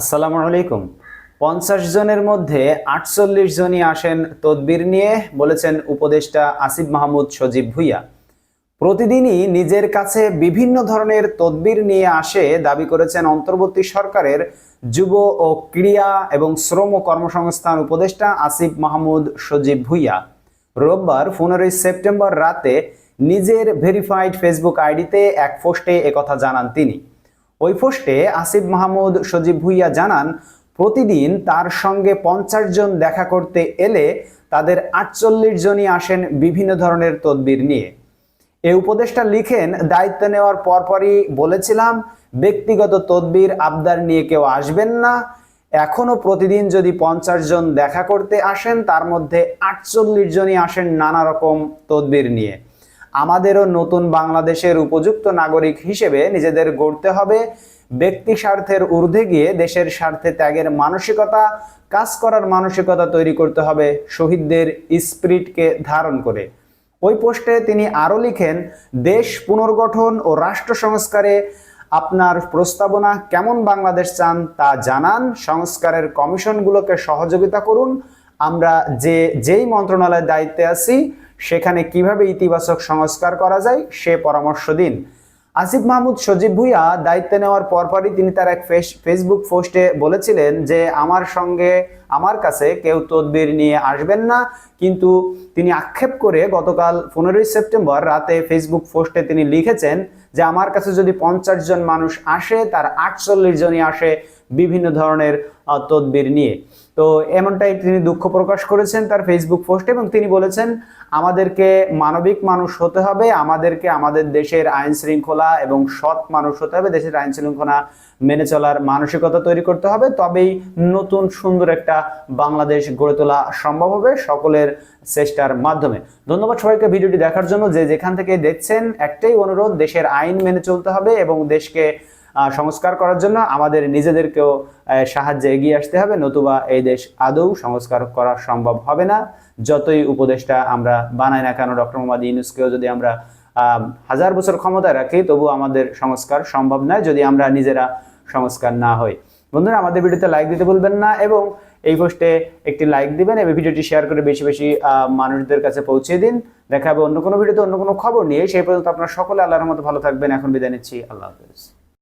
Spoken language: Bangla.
আসসালামু আলাইকুম। পঞ্চাশ জনের মধ্যে আটচল্লিশ জনই আসেন তদবির নিয়ে, বলেছেন উপদেষ্টা আসিফ মাহমুদ সজীব ভুইয়া। প্রতিদিনই নিজের কাছে বিভিন্ন ধরনের তদবির নিয়ে আসে দাবি করেছেন অন্তর্বর্তী সরকারের যুব ও ক্রীড়া এবং শ্রম কর্মসংস্থান উপদেষ্টা আসিফ মাহমুদ সজীব ভুইয়া। রোববার, পনেরোই সেপ্টেম্বর রাতে নিজের ভেরিফাইড ফেসবুক আইডিতে এক পোস্টে একথা জানান তিনি। ওই পোস্টে আসিফ মাহমুদ সজীব ভুইয়া জানান, প্রতিদিন তার সঙ্গে পঞ্চাশ জন দেখা করতে এলে তাদের আটচল্লিশ জনই আসেন বিভিন্ন ধরনের তদবির নিয়ে। এই উপদেশটা লিখেন, দায়িত্ব নেওয়ার পরপরই বলেছিলাম, ব্যক্তিগত তদবির আবদার নিয়ে কেউ আসবেন না। এখনও প্রতিদিন যদি পঞ্চাশ জন দেখা করতে আসেন, তার মধ্যে আটচল্লিশ জনই আসেন নানা রকম তদবির নিয়ে। আমাদেরও নতুন বাংলাদেশের উপযুক্ত নাগরিক হিসেবে নিজেদের গড়তে হবে। ব্যক্তি স্বার্থের ঊর্ধ্বে গিয়ে দেশের স্বার্থে ত্যাগের মানসিকতা, কাজ করার মানসিকতা তৈরি করতে হবে শহীদদের স্পিরিটকে ধারণ করে। ওই পোস্টে তিনি আরও লিখেন, দেশ পুনর্গঠন ও রাষ্ট্র সংস্কারে আপনার প্রস্তাবনা কেমন বাংলাদেশ চান তা জানান। সংস্কারের কমিশনগুলোকে সহযোগিতা করুন। আমরা যে, যেই মন্ত্রণালয়ের দায়িত্বে আছি সেখানে কীভাবে ইতিবাচক সংস্কার করা যায় সে পরামর্শ দিন। আসিফ মাহমুদ, সজীব ভুইয়া দায়িত্ব নেওয়ার পরপরই তিনি তার এক ফেসবুক পোস্টে বলেছিলেন যে, আমার সঙ্গে আমার কাছে কেউ তদবির নিয়ে আসবেন না। কিন্তু তিনি আক্ষেপ করে গতকাল পনেরোই সেপ্টেম্বর রাতে ফেসবুক পোস্টে তিনি লিখেছেন যে, আমার কাছে যদি পঞ্চাশ জন মানুষ আসে, তার আটচল্লিশ জনই আসে বিভিন্ন ধরনের তদবির নিয়ে। তো এমনটাই তিনি দুঃখ প্রকাশ করেছেন তার ফেসবুক পোস্টে এবং তিনি বলেছেন, আমাদেরকে মানবিক মানুষ হতে হবে, আমাদেরকে আমাদের দেশের আইন শৃঙ্খলা এবং সৎ মানুষ হতে হবে, দেশের আইন শৃঙ্খলা মেনে চলার মানসিকতা তৈরি করতে হবে। তবেই নতুন সুন্দর একটা বাংলাদেশ গড়ে তোলা সম্ভব হবে সকলের চেষ্টার মাধ্যমে। ধন্যবাদ সবাইকে ভিডিওটি দেখার জন্য যে যেখান থেকে দেখছেন, একটাই অনুরোধ, দেশের আইন মেনে চলতে হবে এবং দেশকে সংস্কার করার জন্য আমাদের নিজেদেরকেও সাহায্যে এগিয়ে আসতে হবে। নতুবা এই দেশ আদৌ সংস্কার করা সম্ভব হবে না। যতই উপদেশটা আমরা বানাই না কেন, ডক্টর মোহাম্মদ ইউনুসকেও যদি আমরা হাজার বছর ক্ষমতায় রাখি তবু আমাদের সংস্কার সম্ভব নয় যদি আমরা নিজেরা সংস্কার না হই। বন্ধুরা, আমাদের ভিডিওতে লাইক দিতে ভুলবেন না এবং এই পোস্টে একটি লাইক দিবেন, এবং ভিডিওটি শেয়ার করে বেশি বেশি মানুষদের কাছে পৌঁছে দিন। দেখা হবে অন্য কোনো ভিডিওতে অন্য কোনো খবর নিয়ে। সেই পর্যন্ত আপনারা সকলে আল্লাহর মতো ভালো থাকবেন। এখন বিদায় নিচ্ছি। আল্লাহ হাফিজ।